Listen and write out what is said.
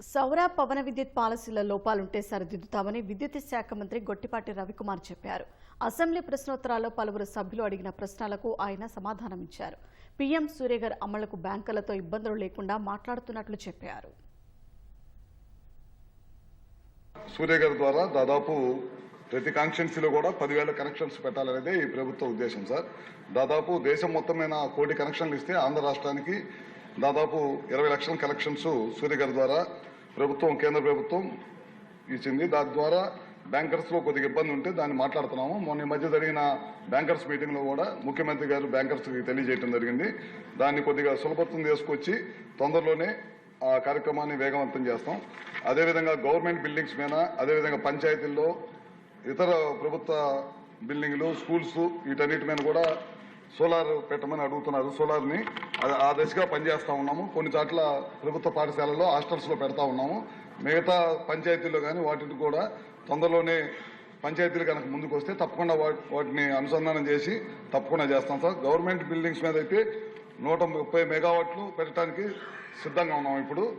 సౌర పవన విద్యుత్ పాలసీల లోపాలుంటే సరిదిద్దుతామని విద్యుత్ శాఖ మంత్రి గొట్టిపాటి రవికుమార్ చెప్పారు. అసెంబ్లీ ప్రశ్నోత్తరాల్లో పలువురు సభ్యులు అడిగిన ప్రశ్నలకు ఆయన సమాధానమిచ్చారు. పీఎం సూర్యగర్ అమలుకు బ్యాంకులతో ఇబ్బందులు లేకుండా మాట్లాడుతున్నట్లు చెప్పారు. సూర్యగర్ ద్వారా దాదాపు ప్రతి కాన్స్టిట్యున్సీలో కూడా పదివేల కనెక్షన్స్ పెట్టాలనేదే ఈ ప్రభుత్వ ఉద్దేశం సార్. దాదాపు దేశం మొత్తం మీద కోటి కనెక్షన్లు ఇస్తే ఆంధ్ర రాష్ట్రానికి దాదాపు ఇరవై లక్షల కలెక్షన్స్ సూర్య గారి ద్వారా ప్రభుత్వం కేంద్ర ప్రభుత్వం ఇచ్చింది. దాని ద్వారా బ్యాంకర్స్లో కొద్దిగా ఇబ్బంది ఉంటే దాన్ని మాట్లాడుతున్నాము. మొన్న మధ్య జరిగిన బ్యాంకర్స్ మీటింగ్లో కూడా ముఖ్యమంత్రి గారు బ్యాంకర్స్కి తెలియజేయడం జరిగింది. దాన్ని కొద్దిగా సులభత్వం తీసుకొచ్చి తొందరలోనే ఆ కార్యక్రమాన్ని వేగవంతం చేస్తాం. అదేవిధంగా గవర్నమెంట్ బిల్డింగ్స్ మీద అదేవిధంగా పంచాయతీల్లో ఇతర ప్రభుత్వ బిల్డింగ్లు స్కూల్స్ వీటన్నిటి మీద కూడా సోలార్ పెట్టమని అడుగుతున్నారు. సోలార్ని ఆ దశగా పనిచేస్తా ఉన్నాము. కొన్ని చోట్ల ప్రభుత్వ పాఠశాలల్లో హాస్టల్స్లో పెడతా ఉన్నాము. మిగతా పంచాయతీల్లో కానీ వాటిని కూడా తొందరలోనే పంచాయతీలు కనుక ముందుకు వస్తే తప్పకుండా వా- వాటిని అనుసంధానం చేసి తప్పకుండా చేస్తాం సార్. గవర్నమెంట్ బిల్డింగ్స్ మీద అయితే నూట ముప్పై మెగావాట్లు పెట్టడానికి సిద్ధంగా ఉన్నాం ఇప్పుడు.